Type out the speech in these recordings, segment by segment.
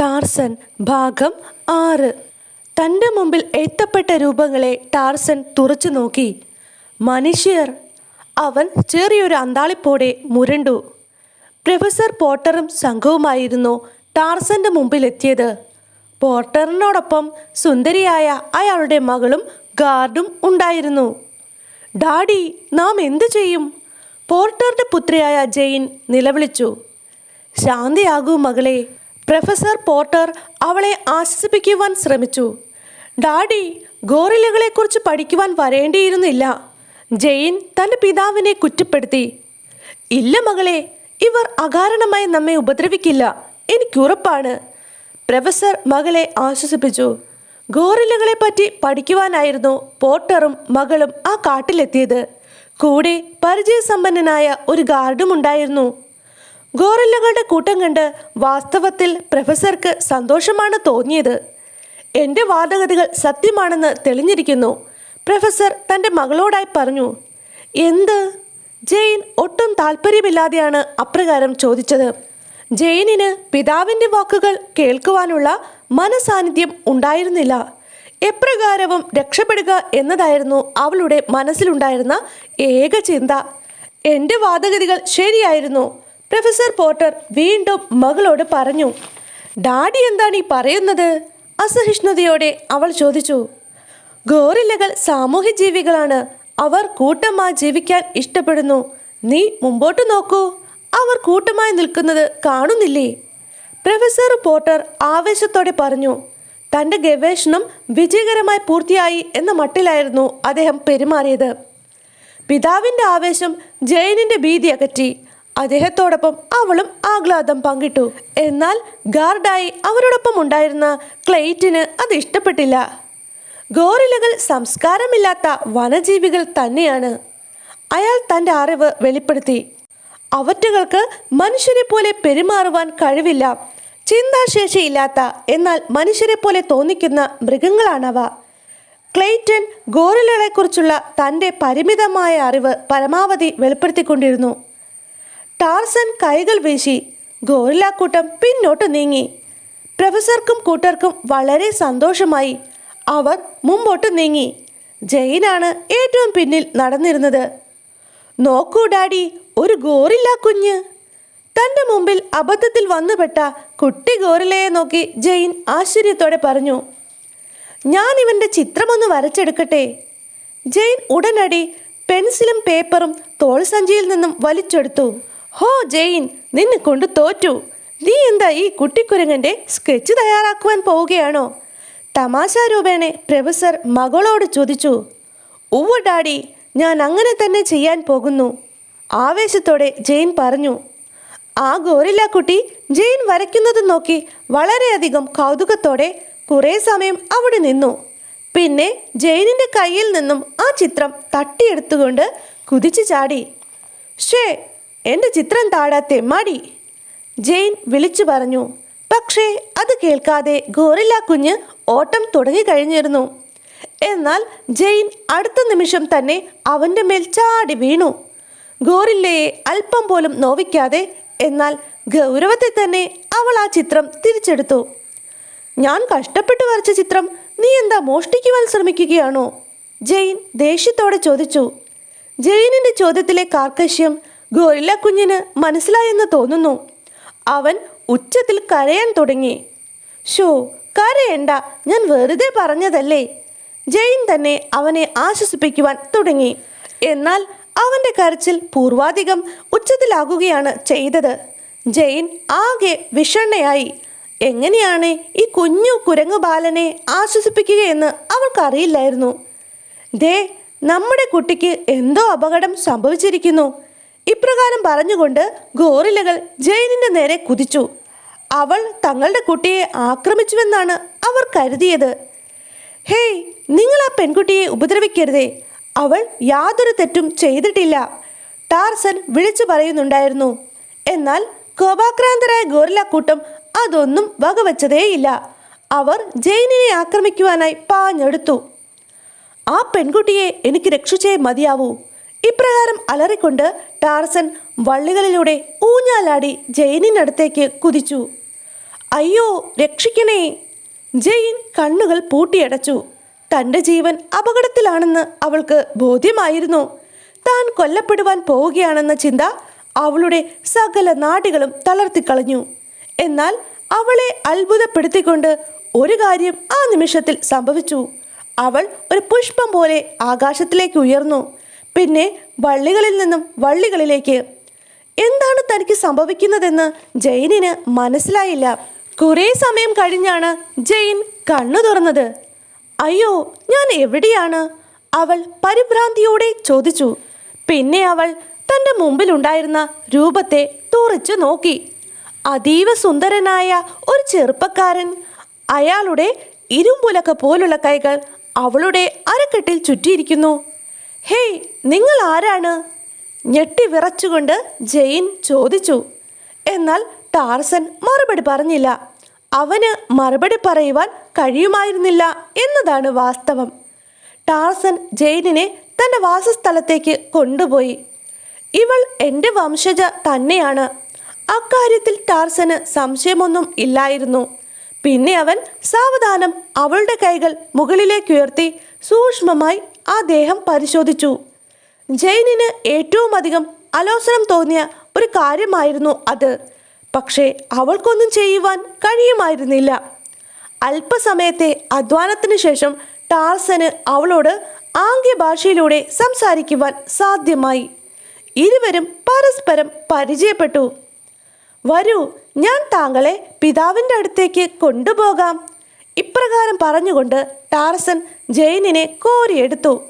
Tarzan ഭാഗം ആറ്. തന്റെ മുമ്പിൽ എത്തപ്പെട്ട രൂപങ്ങളെ ടാർസൻ തുറച്ചു നോക്കി. മനുഷ്യർ അവൻ ചെറിയൊരു അന്താളിപ്പോടെ മുരണ്ടു. പ്രൊഫസർ പോട്ടറും സംഘവുമായിരുന്നു ടാർസന്റെ മുമ്പിലെത്തിയത്. പോട്ടറിനോടൊപ്പം സുന്ദരിയായ അയാളുടെ മകളും ഗാർഡും ഉണ്ടായിരുന്നു. ഡാഡി നാം എന്തു ചെയ്യും? പോർട്ടറുടെ പുത്രിയായ ജെയിൻ നിലവിളിച്ചു. ശാന്തിയാകൂ മകളെ. പ്രൊഫസർ പോർട്ടർ അവളെ ആശ്വസിപ്പിക്കുവാൻ ശ്രമിച്ചു. ഡാഡി ഗോറിലകളെക്കുറിച്ച് പഠിക്കുവാൻ വരേണ്ടിയിരുന്നില്ല. ജെയിൻ തന്റെ പിതാവിനെ കുറ്റപ്പെടുത്തി. ഇല്ല മകളെ ഇവർ അകാരണമായി നമ്മെ ഉപദ്രവിക്കില്ല എനിക്കുറപ്പാണ് പ്രൊഫസർ മകളെ ആശ്വസിപ്പിച്ചു. ഗോറിലകളെ പറ്റി പഠിക്കുവാനായിരുന്നു പോട്ടറും മകളും ആ കാട്ടിലെത്തിയത്. കൂടെ പരിചയസമ്പന്നനായ ഒരു ഗാർഡും ഉണ്ടായിരുന്നു. ഗോറില്ലകളുടെ കൂട്ടം കണ്ട് വാസ്തവത്തിൽ പ്രൊഫസർക്ക് സന്തോഷമാണ് തോന്നിയത്. എന്റെ വാദഗതികൾ സത്യമാണെന്ന് തെളിഞ്ഞിരിക്കുന്നു. പ്രൊഫസർ തന്റെ മകളോടായി പറഞ്ഞു എന്ത്? ജെയിൻ ഒട്ടും താല്പര്യമില്ലാതെയാണ് അപ്രകാരം ചോദിച്ചത്. ജെയിനിന് പിതാവിന്റെ വാക്കുകൾ കേൾക്കുവാനുള്ള മനസാന്നിധ്യം ഉണ്ടായിരുന്നില്ല. എപ്രകാരവും രക്ഷപ്പെടുക എന്നതായിരുന്നു അവളുടെ മനസ്സിലുണ്ടായിരുന്ന ഏക ചിന്ത. എന്റെ വാദഗതികൾ ശരിയായിരുന്നു. പ്രൊഫസർ പോർട്ടർ വീണ്ടും മകളോട് പറഞ്ഞു ഡാഡി എന്താണ് ഈ പറയുന്നത്? അസഹിഷ്ണുതയോടെ അവൾ ചോദിച്ചു ഗോറില്ലകൾ സാമൂഹ്യ ജീവികളാണ് അവർ കൂട്ടമായി ജീവിക്കാൻ ഇഷ്ടപ്പെടുന്നു. നീ മുമ്പോട്ട് നോക്കൂ. അവർ കൂട്ടമായി നിൽക്കുന്നത് കാണുന്നില്ലേ? പ്രൊഫസർ പോർട്ടർ ആവേശത്തോടെ പറഞ്ഞു തന്റെ ഗവേഷണം വിജയകരമായി പൂർത്തിയായി എന്ന മട്ടിലായിരുന്നു അദ്ദേഹം പെരുമാറിയത്. പിതാവിന്റെ ആവേശം ജയനിന്റെ ഭീതി അകറ്റി അദ്ദേഹത്തോടൊപ്പം അവളും ആഹ്ലാദം പങ്കിട്ടു. എന്നാൽ ഗാർഡായി അവരോടൊപ്പം ഉണ്ടായിരുന്ന ക്ലെയ്റ്റിന് അത് ഇഷ്ടപ്പെട്ടില്ല. ഗോറിലകൾ സംസ്കാരമില്ലാത്ത വനജീവികൾ തന്നെയാണ്. അയാൾ തന്റെ അറിവ് വെളിപ്പെടുത്തി. അവറ്റകൾക്ക് മനുഷ്യരെ പോലെ പെരുമാറുവാൻ കഴിവില്ല. ചിന്താശേഷിയില്ലാത്ത എന്നാൽ മനുഷ്യരെ പോലെ തോന്നിക്കുന്ന മൃഗങ്ങളാണവ. ക്ലെയ്റ്റൺ ഗോറിലകളെക്കുറിച്ചുള്ള തന്റെ പരിമിതമായ അറിവ് പരമാവധി വെളിപ്പെടുത്തിക്കൊണ്ടിരുന്നു. ടാർസൻ കൈകൾ വീശി ഗോറിലാക്കൂട്ടം പിന്നോട്ട് നീങ്ങി. പ്രൊഫസർക്കും കൂട്ടർക്കും വളരെ സന്തോഷമായി അവർ മുമ്പോട്ട് നീങ്ങി. ജയിനാണ് ഏറ്റവും പിന്നിൽ നടന്നിരുന്നത്. നോക്കൂ ഡാഡി ഒരു ഗോറില്ല കുഞ്ഞ്. തന്റെ മുമ്പിൽ അബദ്ധത്തിൽ വന്നുപെട്ട കുട്ടി ഗോറിലയെ നോക്കി ജെയിൻ ആശ്ചര്യത്തോടെ പറഞ്ഞു ഞാൻ ഇവന്റെ ചിത്രമൊന്ന് വരച്ചെടുക്കട്ടെ. ജെയിൻ ഉടനടി പെൻസിലും പേപ്പറും തോൾ സഞ്ചിയിൽ നിന്നും വലിച്ചെടുത്തു. ഹോ ജെയിൻ നിന്നെ കൊണ്ട് തോറ്റു. നീ എന്താ ഈ കുട്ടിക്കുരങ്ങന്റെ സ്കെച്ച് തയ്യാറാക്കുവാൻ പോവുകയാണോ? തമാശാരൂപേണെ പ്രൊഫസർ മകളോട് ചോദിച്ചു. ഉവ്വ ഡാഡി ഞാൻ അങ്ങനെ തന്നെ ചെയ്യാൻ പോകുന്നു. ആവേശത്തോടെ ജെയിൻ പറഞ്ഞു. ആ ഗോറില്ല കുട്ടി ജെയിൻ വരയ്ക്കുന്നത് നോക്കി വളരെയധികം കൗതുകത്തോടെ കുറേ സമയം അവിടെ നിന്നു. പിന്നെ ജെയിനിന്റെ കയ്യിൽ നിന്നും ആ ചിത്രം തട്ടിയെടുത്തുകൊണ്ട് കുതിച്ചു ചാടി. ഷേ എന്റെ ചിത്രം താടാ തെമ്മാടി ജെയിൻ വിളിച്ചു പറഞ്ഞു പക്ഷേ അത് കേൾക്കാതെ ഗോറില്ല കുഞ്ഞ് ഓട്ടം തുടങ്ങിക്കഴിഞ്ഞിരുന്നു എന്നാൽ ജെയിൻ അടുത്ത നിമിഷം തന്നെ അവന്റെ മേൽ ചാടി വീണു. ഗോറില്ലയെ അല്പം പോലും നോവിക്കാതെ എന്നാൽ ഗൗരവത്തിൽ തന്നെ അവൾ ആ ചിത്രം തിരിച്ചെടുത്തു. ഞാൻ കഷ്ടപ്പെട്ട് വരച്ച ചിത്രം നീ എന്താ മോഷ്ടിക്കുവാൻ ശ്രമിക്കുകയാണോ? ജെയിൻ ദേഷ്യത്തോടെ ചോദിച്ചു. ജെയിനിന്റെ ചോദ്യത്തിലെ കാർക്കശ്യം ഗോരില്ല കുഞ്ഞിന് മനസ്സിലായെന്ന് തോന്നുന്നു. അവൻ ഉച്ചത്തിൽ കരയാൻ തുടങ്ങി. ഷോ കരയണ്ട. ഞാൻ വെറുതെ പറഞ്ഞതല്ലേ? ജെയിൻ തന്നെ അവനെ ആശ്വസിപ്പിക്കുവാൻ തുടങ്ങി. എന്നാൽ അവന്റെ കരച്ചിൽ പൂർവാധികം ഉച്ചത്തിലാകുകയാണ് ചെയ്തത്. ജെയിൻ ആകെ വിഷണ്ണയായി. എങ്ങനെയാണ് ഈ കുഞ്ഞു കുരങ്ങു ബാലനെ ആശ്വസിപ്പിക്കുകയെന്ന് അവൾക്കറിയില്ലായിരുന്നു. ദേ നമ്മുടെ കുട്ടിക്ക് എന്തോ അപകടം സംഭവിച്ചിരിക്കുന്നു. ഇപ്രകാരം പറഞ്ഞുകൊണ്ട് ഗോറിലകൾ ജെയിനിന്റെ നേരെ കുതിച്ചു. അവൾ തങ്ങളുടെ കുട്ടിയെ ആക്രമിച്ചുവെന്നാണ് അവർ കരുതിയത്. ഹേയ് നിങ്ങൾ ആ പെൺകുട്ടിയെ ഉപദ്രവിക്കരുതേ. അവൾ യാതൊരു തെറ്റും ചെയ്തിട്ടില്ല. ടാർസൻ വിളിച്ചു പറയുന്നുണ്ടായിരുന്നു. എന്നാൽ കോപാക്രാന്തരായ ഗോറില കൂട്ടം അതൊന്നും വകവച്ചതേയില്ല. അവർ ജെയിനിനെ ആക്രമിക്കുവാനായി പാഞ്ഞെടുത്തു. ആ പെൺകുട്ടിയെ എനിക്ക് രക്ഷിച്ചേ മതിയാവൂ. ഇപ്രകാരം അലറിക്കൊണ്ട് ടാർസൻ വള്ളികളിലൂടെ ഊഞ്ഞാലാടി ജെയിനിനടുത്തേക്ക് കുതിച്ചു. അയ്യോ രക്ഷിക്കണേ. ജെയിൻ കണ്ണുകൾ പൂട്ടിയടച്ചു. തന്റെ ജീവൻ അപകടത്തിലാണെന്ന് അവൾക്ക് ബോധ്യമായിരുന്നു. താൻ കൊല്ലപ്പെടുവാൻ പോവുകയാണെന്ന ചിന്ത അവളുടെ സകല നാടികളും തളർത്തിക്കളഞ്ഞു. എന്നാൽ അവളെ അത്ഭുതപ്പെടുത്തിക്കൊണ്ട് ഒരു കാര്യം ആ നിമിഷത്തിൽ സംഭവിച്ചു. അവൾ ഒരു പുഷ്പം പോലെ ആകാശത്തിലേക്ക് ഉയർന്നു. പിന്നെ വള്ളികളിൽ നിന്നും വള്ളികളിലേക്ക്. എന്താണ് തനിക്ക് സംഭവിക്കുന്നതെന്ന് ജെയിനിന് മനസ്സിലായില്ല. കുറേ സമയം കഴിഞ്ഞാണ് ജെയിൻ കണ്ണു തുറന്നത്. അയ്യോ ഞാൻ എവിടെയാണ്? അവൾ പരിഭ്രാന്തിയോടെ ചോദിച്ചു. പിന്നെ അവൾ തന്റെ മുമ്പിലുണ്ടായിരുന്ന രൂപത്തെ തുറച്ചു നോക്കി. അതീവ സുന്ദരനായ ഒരു ചെറുപ്പക്കാരൻ. അയാളുടെ ഇരുമ്പുലക്ക പോലുള്ള കൈകൾ അവളുടെ അരക്കെട്ടിൽ ചുറ്റിയിരിക്കുന്നു. ഹേയ് നിങ്ങൾ ആരാണ്? ഞെട്ടി വിറച്ചുകൊണ്ട് ജെയിൻ ചോദിച്ചു. എന്നാൽ ടാർസൻ മറുപടി പറഞ്ഞില്ല. അവന് മറുപടി പറയുവാൻ കഴിയുമായിരുന്നില്ല എന്നതാണ് വാസ്തവം. ടാർസൻ ജെയിനിനെ തന്റെ വാസസ്ഥലത്തേക്ക് കൊണ്ടുപോയി. ഇവൾ എന്റെ വംശജ തന്നെയാണ്. അക്കാര്യത്തിൽ ടാർസന് സംശയമൊന്നും ഇല്ലായിരുന്നു. പിന്നെ അവൻ സാവധാനം അവളുടെ കൈകൾ മുകളിലേക്കുയർത്തി സൂക്ഷ്മമായി ആ ദേഹം പരിശോധിച്ചു. ജെയിനിന് ഏറ്റവും അധികം അലോസരം തോന്നിയ ഒരു കാര്യമായിരുന്നു അത്. പക്ഷേ അവൾക്കൊന്നും ചെയ്യുവാൻ കഴിയുമായിരുന്നില്ല. അല്പസമയത്തെ അധ്വാനത്തിന് ശേഷം ടാർസന് അവളോട് ആംഗ്യ ഭാഷയിലൂടെ സംസാരിക്കുവാൻ സാധ്യമായി. ഇരുവരും പരസ്പരം പരിചയപ്പെട്ടു. വരൂ ഞാൻ താങ്കളെ പിതാവിന്റെ അടുത്തേക്ക് കൊണ്ടുപോകാം ഇപ്രകാരം പറഞ്ഞുകൊണ്ട് ടാർസൻ ജെയിനിനെ കോരിയെടുത്തു.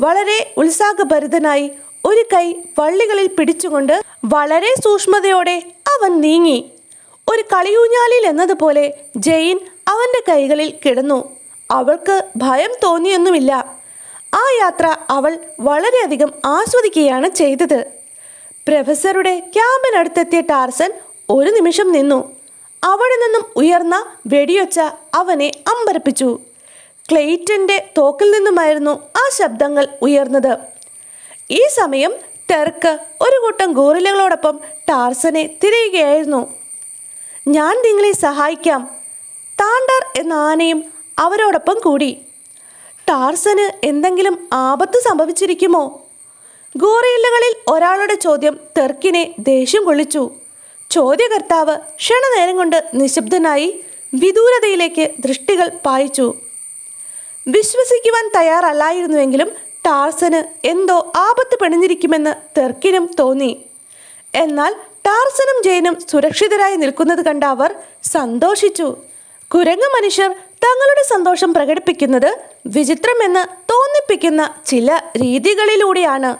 വളരെ ഉത്സാഹഭരിതനായി ഒരു കൈ വള്ളികളിൽ പിടിച്ചുകൊണ്ട് വളരെ സൂക്ഷ്മതയോടെ അവൻ നീങ്ങി. ഒരു കളിയൂഞ്ഞാലിൽ എന്നതുപോലെ ജെയിൻ അവന്റെ കൈകളിൽ കിടന്നു. അവൾക്ക് ഭയം തോന്നിയൊന്നുമില്ല. ആ യാത്ര അവൾ വളരെയധികം ആസ്വദിക്കുകയാണ് ചെയ്തത്. പ്രൊഫസറുടെ ക്യാമ്പിനടുത്തെത്തിയ ടാർസൻ ഒരു നിമിഷം നിന്നു. അവിടെ നിന്നും ഉയർന്ന വെടിയൊച്ച അവനെ അമ്പരപ്പിച്ചു. ക്ലെയ്റ്റന്റെ തോക്കിൽ നിന്നുമായിരുന്നു ആ ശബ്ദങ്ങൾ ഉയർന്നത്. ഈ സമയം ടെർക്ക് ഒരു കൂട്ടം ഗോറിലകളോടൊപ്പം ടാർസനെ തിരയുകയായിരുന്നു. ഞാൻ നിങ്ങളെ സഹായിക്കാം താണ്ടർ എന്ന ആനയും അവരോടൊപ്പം കൂടി. ടാർസന് എന്തെങ്കിലും ആപത്ത് സംഭവിച്ചിരിക്കുമോ? ഗോറില്ലകളിൽ ഒരാളുടെ ചോദ്യം തെർക്കിനെ ദേഷ്യം കൊള്ളിച്ചു. ചോദ്യകർത്താവ് ക്ഷണനേരം കൊണ്ട് നിശബ്ദനായി വിദൂരതയിലേക്ക് ദൃഷ്ടികൾ പായിച്ചു. വിശ്വസിക്കുവാൻ തയ്യാറല്ലായിരുന്നുവെങ്കിലും ടാർസന് എന്തോ ആപത്ത് പിണഞ്ഞിരിക്കുമെന്ന് തെർക്കിനും തോന്നി. എന്നാൽ ടാർസനും ജയനും സുരക്ഷിതരായി നിൽക്കുന്നത് കണ്ട അവർ സന്തോഷിച്ചു. കുരങ്ങ് മനുഷ്യർ തങ്ങളുടെ സന്തോഷം പ്രകടിപ്പിക്കുന്നത് വിചിത്രമെന്ന് തോന്നിപ്പിക്കുന്ന ചില രീതികളിലൂടെയാണ്.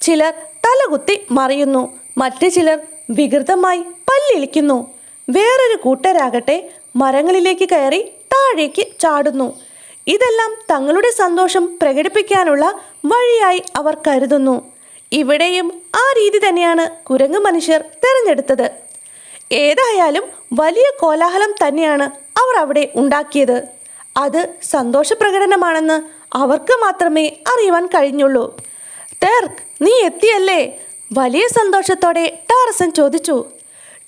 ചിലർ തലകുത്തി മറിയുന്നു മറ്റു ചിലർ വികൃതമായി പല്ലിളിക്കുന്നു. വേറൊരു കൂട്ടരാകട്ടെ മരങ്ങളിലേക്ക് കയറി താഴേക്ക് ചാടുന്നു. ഇതെല്ലാം തങ്ങളുടെ സന്തോഷം പ്രകടിപ്പിക്കാനുള്ള വഴിയായി അവർ കരുതുന്നു. ഇവിടെയും ആ രീതി തന്നെയാണ് കുരങ്ങ് മനുഷ്യർ തിരഞ്ഞെടുത്തത്. ഏതായാലും വലിയ കോലാഹലം തന്നെയാണ് അവർ അവിടെ ഉണ്ടാക്കിയത്. അത് സന്തോഷ പ്രകടനമാണെന്ന് അവർക്ക് മാത്രമേ അറിയുവാൻ കഴിഞ്ഞുള്ളൂ. ടെർക്ക് നീ എത്തിയല്ലേ? വലിയ സന്തോഷത്തോടെ ടാർസൻ ചോദിച്ചു.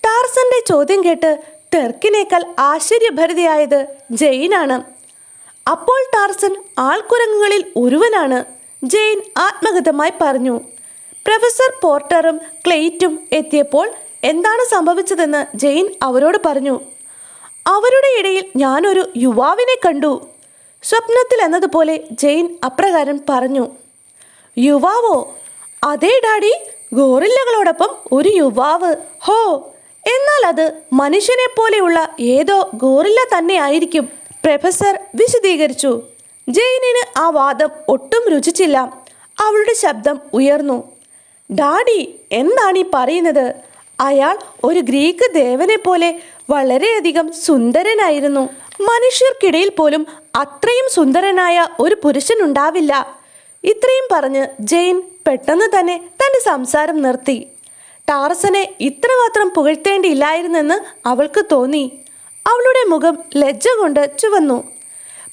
ടാർസന്റെ ചോദ്യം കേട്ട് ടെർക്കിനേക്കാൾ ആശ്ചര്യഭരിതയായത് ജെയിനാണ്. അപ്പോൾ ടാർസൻ ആൾക്കുരങ്ങുകളിൽ ഒരുവനാണ് ജെയിൻ ആത്മഗതമായി പറഞ്ഞു. പ്രൊഫസർ പോർട്ടറും ക്ലെയ്റ്റും എത്തിയപ്പോൾ എന്താണ് സംഭവിച്ചതെന്ന് ജെയിൻ അവരോട് പറഞ്ഞു. അവരുടെ ഇടയിൽ ഞാനൊരു യുവാവിനെ കണ്ടു. സ്വപ്നത്തിൽ എന്നതുപോലെ ജെയിൻ അപ്രകാരം പറഞ്ഞു. യുവാവോ? അതേ ഡാഡി ഗോറില്ലകളോടൊപ്പം ഒരു യുവാവ്. ഹോ എന്നാൽ അത് മനുഷ്യനെ പോലെയുള്ള ഏതോ ഗോറില്ല തന്നെ ആയിരിക്കും പ്രൊഫസർ വിശദീകരിച്ചു. ജെയിനിന് ആ വാദം ഒട്ടും രുചിച്ചില്ല. അവളുടെ ശബ്ദം ഉയർന്നു. ഡാഡി എന്താണ് ഈ പറയുന്നത്? അയാൾ ഒരു ഗ്രീക്ക് ദേവനെ പോലെ വളരെയധികം സുന്ദരനായിരുന്നു. മനുഷ്യർക്കിടയിൽ പോലും അത്രയും സുന്ദരനായ ഒരു പുരുഷനുണ്ടാവില്ല. ഇത്രയും പറഞ്ഞ് ജെയിൻ പെട്ടെന്ന് തന്നെ തന്റെ സംസാരം നിർത്തി. ടാർസനെ ഇത്രമാത്രം പുകഴ്ത്തേണ്ടിയില്ലായിരുന്നെന്ന് അവൾക്ക് തോന്നി. അവളുടെ മുഖം ലജ്ജ കൊണ്ട് ചുവന്നു.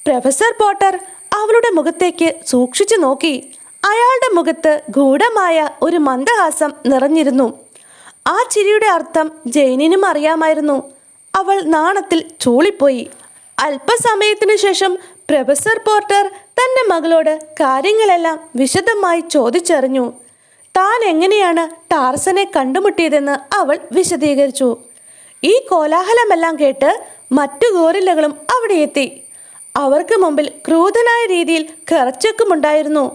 പ്രൊഫസർ പോട്ടർ അവളുടെ മുഖത്തേക്ക് സൂക്ഷിച്ചു നോക്കി. അയാളുടെ മുഖത്ത് ഗൂഢമായ ഒരു മന്ദഹാസം നിറഞ്ഞിരുന്നു. ആ ചിരിയുടെ അർത്ഥം ജെയിനിനും അറിയാമായിരുന്നു. അവൾ നാണത്തിൽ ചൂളിപ്പോയി. അല്പസമയത്തിനു ശേഷം പ്രൊഫസർ പോർട്ടർ തന്റെ മകളോട് കാര്യങ്ങളെല്ലാം വിശദമായി ചോദിച്ചറിഞ്ഞു. താൻ എങ്ങനെയാണ് ടാർസനെ കണ്ടുമുട്ടിയതെന്ന് അവൾ വിശദീകരിച്ചു. ഈ കോലാഹലമെല്ലാം കേട്ട് മറ്റു ഗോറില്ലകളും അവിടെ എത്തി. അവർക്ക് മുമ്പിൽ ക്രൂതനായ രീതിയിൽ കെർച്ചക്കുമുണ്ടായിരുന്നു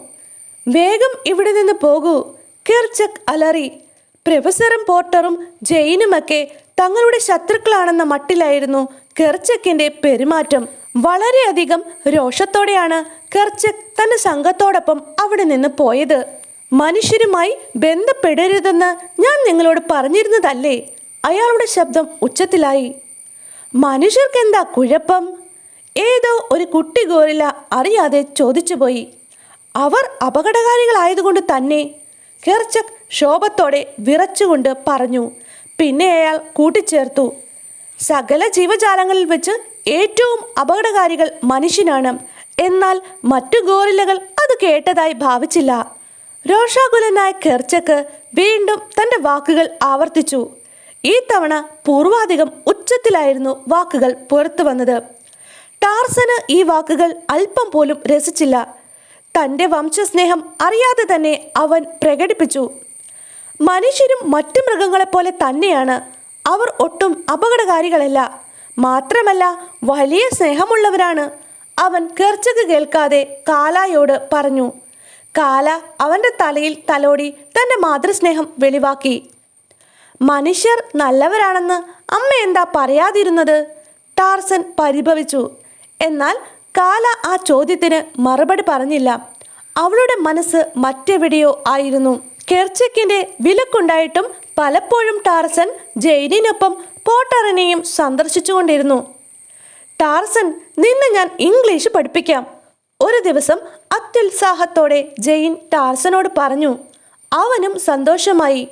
വേഗം ഇവിടെ നിന്ന് പോകൂ കിർച്ചക് അലറി. പ്രൊഫസറും പോർട്ടറും ജെയിനുമൊക്കെ തങ്ങളുടെ ശത്രുക്കളാണെന്ന മട്ടിലായിരുന്നു കെർച്ചക്കിന്റെ പെരുമാറ്റം. വളരെയധികം രോഷത്തോടെയാണ് കെർച്ചക് തന്റെ സംഘത്തോടൊപ്പം അവിടെ നിന്ന് പോയത്. മനുഷ്യരുമായി ബന്ധപ്പെടരുതെന്ന് ഞാൻ നിങ്ങളോട് പറഞ്ഞിരുന്നതല്ലേ? അയാളുടെ ശബ്ദം ഉച്ചത്തിലായി. മനുഷ്യർക്കെന്താ കുഴപ്പം? ഏതോ ഒരു കുട്ടി ഗോറില അറിയാതെ ചോദിച്ചുപോയി അവർ അപകടകാരികളായതുകൊണ്ട് തന്നെ കെർച്ചക് ശോഭത്തോടെ വിറച്ചുകൊണ്ട് പറഞ്ഞു. പിന്നെ അയാൾ കൂട്ടിച്ചേർത്തു. സകല ജീവജാലങ്ങളിൽ വെച്ച് ഏറ്റവും അപകടകാരികൾ മനുഷ്യനാണ്. എന്നാൽ മറ്റു ഗോറില്ലകൾ അത് കേട്ടതായി ഭാവിച്ചില്ല. രോഷാകുലനായ കെർച്ചക്ക് വീണ്ടും തന്റെ വാക്കുകൾ ആവർത്തിച്ചു. ഈ തവണ പൂർവാധികം ഉച്ചത്തിലായിരുന്നു വാക്കുകൾ പുറത്തു വന്നത്. ടാർസന് ഈ വാക്കുകൾ അല്പം പോലും രസിച്ചില്ല. തന്റെ വംശസ്നേഹം അറിയാതെ തന്നെ അവൻ പ്രകടിപ്പിച്ചു. മനുഷ്യരും മറ്റു മൃഗങ്ങളെപ്പോലെ തന്നെയാണ്. അവർ ഒട്ടും അപകടകാരികളല്ല. മാത്രമല്ല വലിയ സ്നേഹമുള്ളവരാണ്. അവൻ കെർച്ചക്ക് കേൾക്കാതെ കാലായോട് പറഞ്ഞു. കാല അവന്റെ തലയിൽ തലോടി തന്റെ മാതൃസ്നേഹം വെളിവാക്കി. മനുഷ്യർ നല്ലവരാണെന്ന് അമ്മ എന്താ പറയാതിരുന്നത്? ടാർസൻ പരിഭവിച്ചു. എന്നാൽ കാല ആ ചോദ്യത്തിന് മറുപടി പറഞ്ഞില്ല. അവളുടെ മനസ്സ് മറ്റെവിടെയോ ആയിരുന്നു. കെർച്ചക്കിന്റെ വിലക്കുണ്ടായിട്ടും പലപ്പോഴും ടാർസൻ ജെയിനിനൊപ്പം പോട്ടറിനെയും സന്ദർശിച്ചുകൊണ്ടിരുന്നു. ടാർസൻ നിന്നെ ഞാൻ ഇംഗ്ലീഷ് പഠിപ്പിക്കാം. ഒരു ദിവസം അത്യുത്സാഹത്തോടെ ജെയിൻ ടാർസനോട് പറഞ്ഞു. അവനും സന്തോഷമായി.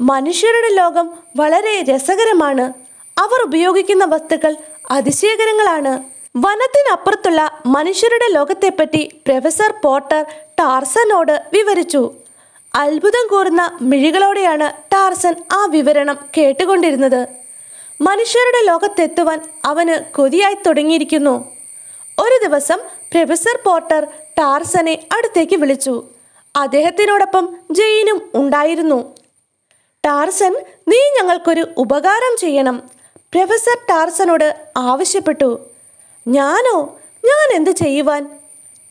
മനുഷ്യരുടെ ലോകം വളരെ രസകരമാണ്. അവർ ഉപയോഗിക്കുന്ന വസ്തുക്കൾ അതിശയകരങ്ങളാണ്. വനത്തിനപ്പുറത്തുള്ള മനുഷ്യരുടെ ലോകത്തെപ്പറ്റി പ്രൊഫസർ പോട്ടർ ടാർസനോട് വിവരിച്ചു. അത്ഭുതം കൂറുന്ന മിഴികളോടെയാണ് ടാർസൻ ആ വിവരണം കേട്ടുകൊണ്ടിരുന്നത്. മനുഷ്യരുടെ ലോകത്തെത്തുവാൻ അവന് കൊതിയായി തുടങ്ങിയിരിക്കുന്നു. ഒരു ദിവസം പ്രൊഫസർ പോട്ടർ ടാർസനെ അടുത്തേക്ക് വിളിച്ചു. അദ്ദേഹത്തിനോടൊപ്പം ജെയിനും ഉണ്ടായിരുന്നു. ടാർസൻ നീ ഞങ്ങൾക്കൊരു ഉപകാരം ചെയ്യണം പ്രൊഫസർ ടാർസനോട് ആവശ്യപ്പെട്ടു. ഞാനോ? ഞാൻ എന്ത് ചെയ്യുവാൻ?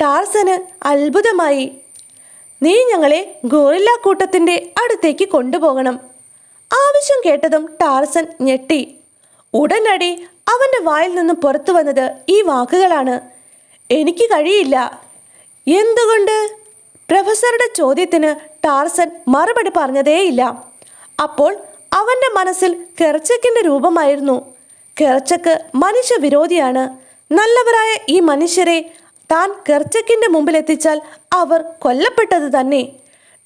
ടാർസന് അത്ഭുതമായി. നീ ഞങ്ങളെ ഗോറില്ല കൂട്ടത്തിന്റെ അടുത്തേക്ക് കൊണ്ടുപോകണം ആവശ്യം കേട്ടതും ടാർസൻ ഞെട്ടി. ഉടനടി അവന്റെ വായിൽ നിന്നും പുറത്തു വന്നത് ഈ വാക്കുകളാണ്. എനിക്ക് കഴിയില്ല. എന്തുകൊണ്ട്? പ്രൊഫസറുടെ ചോദ്യത്തിന് ടാർസൻ മറുപടി പറഞ്ഞതേയില്ല. അപ്പോൾ അവന്റെ മനസ്സിൽ കെർച്ചക്കിന്റെ രൂപമായിരുന്നു. കെർച്ചക്ക് മനുഷ്യവിരോധിയാണ്. നല്ലവരായ ഈ മനുഷ്യരെ താൻ കെർച്ചക്കിന്റെ മുമ്പിലെത്തിച്ചാൽ അവർ കൊല്ലപ്പെട്ടത് തന്നെ.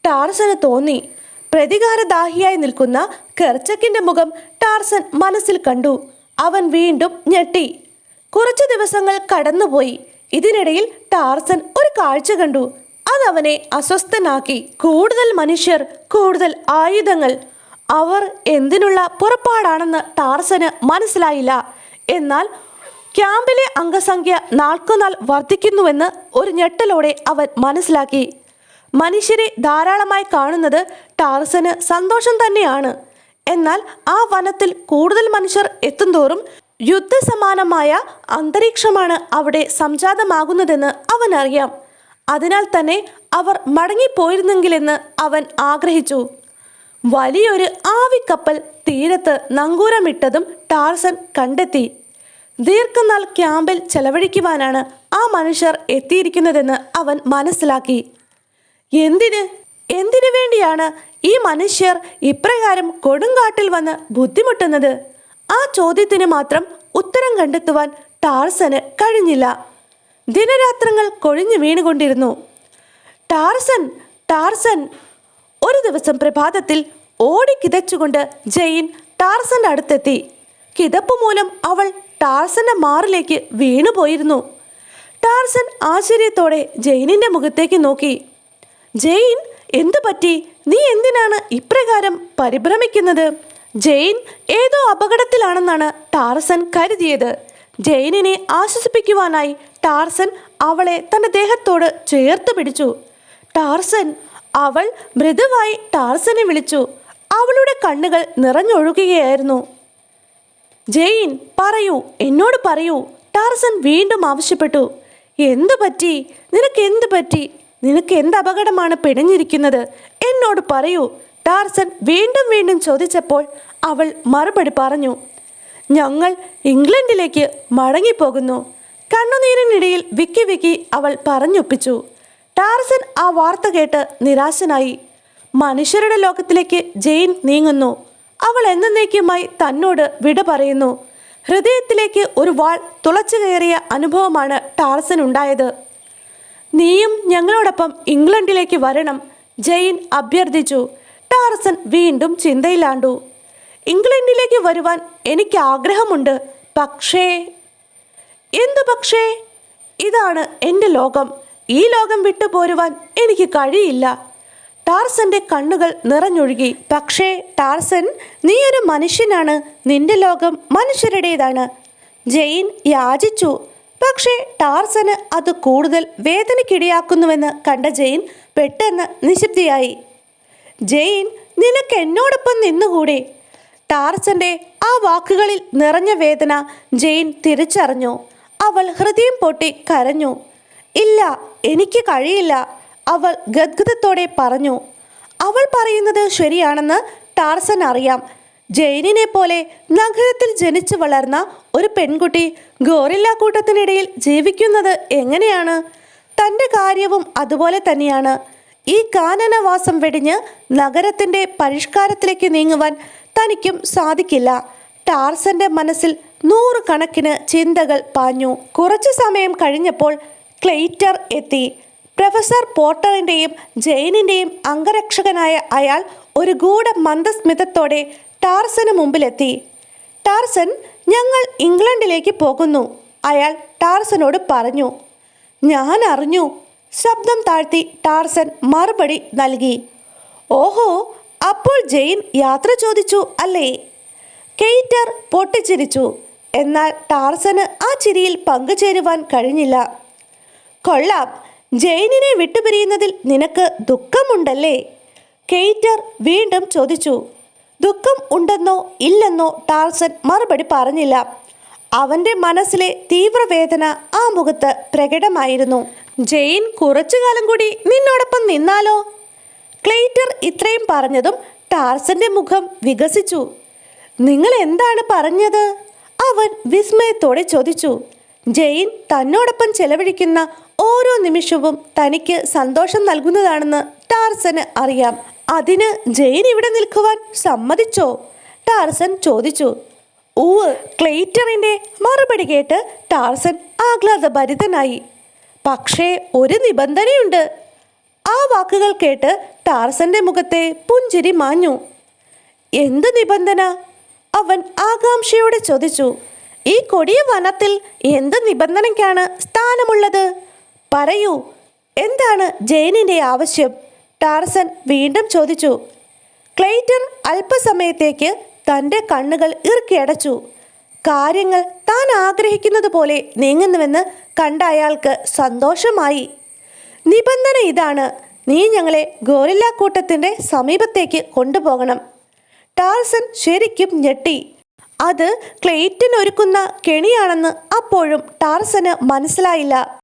ടാർസന് തോന്നി. പ്രതികാരദാഹിയായി നിൽക്കുന്ന കെർച്ചക്കിന്റെ മുഖം ടാർസൻ മനസ്സിൽ കണ്ടു. അവൻ വീണ്ടും ഞെട്ടി. കുറച്ചു ദിവസങ്ങൾ കടന്നുപോയി. ഇതിനിടയിൽ ടാർസൻ ഒരു കാഴ്ച കണ്ടു. അതവനെ അസ്വസ്ഥനാക്കി. കൂടുതൽ മനുഷ്യർ കൂടുതൽ ആയുധങ്ങൾ. അവർ എന്തിനുള്ള പുറപ്പാടാണെന്ന് ടാർസന് മനസ്സിലായില്ല. എന്നാൽ ക്യാമ്പിലെ അംഗസംഖ്യ നാൾക്കുനാൾ വർദ്ധിക്കുന്നുവെന്ന് ഒരു ഞെട്ടലോടെ അവൻ മനസ്സിലാക്കി. മനുഷ്യരെ ധാരാളമായി കാണുന്നത് ടാർസന് സന്തോഷം തന്നെയാണ്. എന്നാൽ ആ വനത്തിൽ കൂടുതൽ മനുഷ്യർ എത്തുന്തോറും യുദ്ധസമാനമായ അന്തരീക്ഷമാണ് അവിടെ സംജാതമാകുന്നതെന്ന് അവനറിയാം. അതിനാൽ തന്നെ അവർ മടങ്ങിപ്പോയിരുന്നെങ്കിലെന്ന് അവൻ ആഗ്രഹിച്ചു. വലിയൊരു ആവിക്കപ്പൽ തീരത്ത് നങ്കൂരമിട്ടതും ടാർസൻ കണ്ടെത്തി. ദീർഘനാൾ ക്യാമ്പിൽ ചെലവഴിക്കുവാനാണ് ആ മനുഷ്യർ എത്തിയിരിക്കുന്നതെന്ന് അവൻ മനസ്സിലാക്കി. എന്തിന്? എന്തിനു വേണ്ടിയാണ് ഈ മനുഷ്യർ ഇപ്രകാരം കൊടുങ്കാട്ടിൽ വന്ന് ബുദ്ധിമുട്ടുന്നത്? ആ ചോദ്യത്തിന് മാത്രം ഉത്തരം കണ്ടെത്തുവാൻ ടാർസന് കഴിഞ്ഞില്ല. ദിനരാത്രങ്ങൾ കൊഴിഞ്ഞു വീണുകൊണ്ടിരുന്നു. ടാർസൻ ടാർസൻ ഒരു ദിവസം പ്രഭാതത്തിൽ ഓടി കിതച്ചുകൊണ്ട് ജെയിൻ ടാർസന്റെ അടുത്തെത്തി. കിതപ്പ് മൂലം അവൾ ടാർസന്റെ മാറിലേക്ക് വീണുപോയിരുന്നു ടാർസൻ ആശ്ചര്യത്തോടെ ജെയിനിന്റെ മുഖത്തേക്ക് നോക്കി. ജെയിൻ എന്തു പറ്റി? നീ എന്തിനാണ് ഇപ്രകാരം പരിഭ്രമിക്കുന്നത്? ജെയിൻ ഏതോ അപകടത്തിലാണെന്നാണ് ടാർസൻ കരുതിയത്. ജെയിനിനെ ആശ്വസിപ്പിക്കുവാനായി ടാർസൻ അവളെ തന്റെ ദേഹത്തോട് ചേർത്ത് പിടിച്ചു. ടാർസൻ അവൾ മൃദുവായി ടാർസനെ വിളിച്ചു. അവളുടെ കണ്ണുകൾ നിറഞ്ഞൊഴുകുകയായിരുന്നു. ജെയിൻ പറയൂ എന്നോട് പറയൂ. ടാർസൻ വീണ്ടും ആവശ്യപ്പെട്ടു. എന്തു പറ്റി? നിനക്ക് എന്ത് പറ്റി? നിനക്ക് എന്ത് അപകടമാണ് പിണഞ്ഞിരിക്കുന്നത്? എന്നോട് പറയൂ. ടാർസൻ വീണ്ടും വീണ്ടും ചോദിച്ചപ്പോൾ അവൾ മറുപടി പറഞ്ഞു. ഞങ്ങൾ ഇംഗ്ലണ്ടിലേക്ക് മടങ്ങിപ്പോകുന്നു. കണ്ണുനീരിനിടയിൽ വിക്കി വിക്കി അവൾ പറഞ്ഞൊപ്പിച്ചു. ടാർസൻ ആ വാർത്ത കേട്ട് നിരാശനായി. മനുഷ്യരുടെ ലോകത്തിലേക്ക് ജെയിൻ നീങ്ങുന്നു. അവൾ എന്നേക്കുമായി തന്നോട് വിട പറയുന്നു. ഹൃദയത്തിലേക്ക് ഒരു വാൾ തുളച്ചു കയറിയ അനുഭവമാണ് ടാർസൻ ഉണ്ടായത്. നീയും ഞങ്ങളോടൊപ്പം ഇംഗ്ലണ്ടിലേക്ക് വരണം ജെയിൻ അഭ്യർത്ഥിച്ചു. ടാർസൻ വീണ്ടും ചിന്തയിലാണ്ടു. ഇംഗ്ലണ്ടിലേക്ക് വരുവാൻ എനിക്ക് ആഗ്രഹമുണ്ട് പക്ഷേ എന്തു പക്ഷേ? ഇതാണ് എന്റെ ലോകം. ഈ ലോകം വിട്ടു പോരുവാൻ എനിക്ക് കഴിയില്ല. ടാർസന്റെ കണ്ണുകൾ നിറഞ്ഞൊഴുകി പക്ഷേ ടാർസൻ നീ ഒരു മനുഷ്യനാണ്. നിന്റെ ലോകം മനുഷ്യരുടേതാണ്. ജെയിൻ യാചിച്ചു. പക്ഷേ ടാർസന് അത് കൂടുതൽ വേദനയ്ക്കിടയാക്കുന്നുവെന്ന് കണ്ട ജെയിൻ പെട്ടെന്ന് നിശബ്ദയായി. ജെയിൻ നിനക്ക് എന്നോടൊപ്പം നിന്നുകൂടെ ടാർസന്റെ ആ വാക്കുകളിൽ നിറഞ്ഞ വേദന ജെയിൻ തിരിച്ചറിഞ്ഞു. അവൾ ഹൃദയം പൊട്ടി കരഞ്ഞു. ഇല്ല എനിക്ക് കഴിയില്ല. അവൾ ഗദ്ഗതത്തോടെ പറഞ്ഞു അവൾ പറയുന്നത് ശരിയാണെന്ന് ടാർസൻ അറിയാം. ജെയിനിനെ പോലെ നഗരത്തിൽ ജനിച്ചു വളർന്ന ഒരു പെൺകുട്ടി ഗോറില്ല കൂട്ടത്തിനിടയിൽ ജീവിക്കുന്നത് എങ്ങനെയാണ്? തന്റെ കാര്യവും അതുപോലെ തന്നെയാണ്. ഈ കാനനവാസം വെടിഞ്ഞ് നഗരത്തിന്റെ പരിഷ്കാരത്തിലേക്ക് നീങ്ങുവാൻ തനിക്കും സാധിക്കില്ല. ടാർസന്റെ മനസ്സിൽ നൂറുകണക്കിന് ചിന്തകൾ പാഞ്ഞു. കുറച്ചു സമയം കഴിഞ്ഞപ്പോൾ ക്ലെയ്റ്റർ എത്തി. പ്രൊഫസർ പോട്ടറിന്റെയും ജെയിനിന്റെയും അംഗരക്ഷകനായ അയാൾ ഒരു ഗൂഢ മന്ദസ്മിതത്തോടെ ടാർസന് മുമ്പിലെത്തി. ടാർസൻ ഞങ്ങൾ ഇംഗ്ലണ്ടിലേക്ക് പോകുന്നു അയാൾ ടാർസനോട് പറഞ്ഞു. ഞാൻ അറിഞ്ഞു ശബ്ദം താഴ്ത്തി ടാർസൻ മറുപടി നൽകി. ഓഹോ അപ്പോൾ ജെയിൻ യാത്ര ചോദിച്ചു അല്ലേ? കെയ്റ്റർ പൊട്ടിച്ചിരിച്ചു. എന്നാൽ ടാർസന് ആ ചിരിയിൽ പങ്കുചേരുവാൻ കഴിഞ്ഞില്ല. കൊള്ളാം ജെയിനിനെ വിട്ടുപിരിയുന്നതിൽ നിനക്ക് ദുഃഖമുണ്ടല്ലേ? കെയ്റ്റർ വീണ്ടും ചോദിച്ചു. ദുഃഖം ഉണ്ടെന്നോ ഇല്ലെന്നോ ടാൾസൺ മറുപടി പറഞ്ഞില്ല. അവന്റെ മനസ്സിലെ തീവ്രവേദന ആ മുഖത്ത് പ്രകടമായിരുന്നു. ജെയിൻ കുറച്ചു കാലം കൂടി നിന്നോടൊപ്പം നിന്നാലോ? ക്ലേറ്റർ ഇത്രയും പറഞ്ഞതും ടാർസന്റെ മുഖം വികസിച്ചു. നിങ്ങൾ എന്താണ് പറഞ്ഞത്? അവൻ വിസ്മയത്തോടെ ചോദിച്ചു. ജെയിൻ തന്നോടൊപ്പം ചെലവഴിക്കുന്ന ഓരോ നിമിഷവും തനിക്ക് സന്തോഷം നൽകുന്നതാണെന്ന് ടാർസന് അറിയാം. അതിന് ജെയിൻ ഇവിടെ നിൽക്കുവാൻ സമ്മതിച്ചോ? ടാർസൻ ചോദിച്ചു. ഊവ് ക്ലേറ്ററിന്റെ മറുപടി കേട്ട് ടാർസൻ ആഹ്ലാദഭരിതനായി. പക്ഷേ ഒരു നിബന്ധനയുണ്ട്. ആ വാക്കുകൾ കേട്ട് ടാർസന്റെ മുഖത്തെ പുഞ്ചിരി മാഞ്ഞു. എന്ത് നിബന്ധന? അവൻ ആകാംക്ഷയോടെ ചോദിച്ചു. ഈ കൊടിയ വനത്തിൽ എന്ത് നിബന്ധനയ്ക്കാണ് സ്ഥാനമുള്ളത്? പറയൂ. എന്താണ് ജെയിനിന്റെ ആവശ്യം? ടാർസൻ വീണ്ടും ചോദിച്ചു. ക്ലെയ്റ്റൺ അല്പസമയത്തേക്ക് തന്റെ കണ്ണുകൾ ഇറുക്കിയടച്ചു കാര്യങ്ങൾ താൻ ആഗ്രഹിക്കുന്നത് പോലെ നീങ്ങുന്നുവെന്ന് കണ്ട അയാൾക്ക് സന്തോഷമായി. നിബന്ധന ഇതാണ്. നീ ഞങ്ങളെ ഗോറില്ല കൂട്ടത്തിന്റെ സമീപത്തേക്ക് കൊണ്ടുപോകണം. ടാർസൻ ശരിക്കും ഞെട്ടി. അത് ക്ലെയ്റ്റൻ ഒരുക്കുന്ന കെണിയാണെന്ന് അപ്പോഴും ടാർസന് മനസ്സിലായില്ല.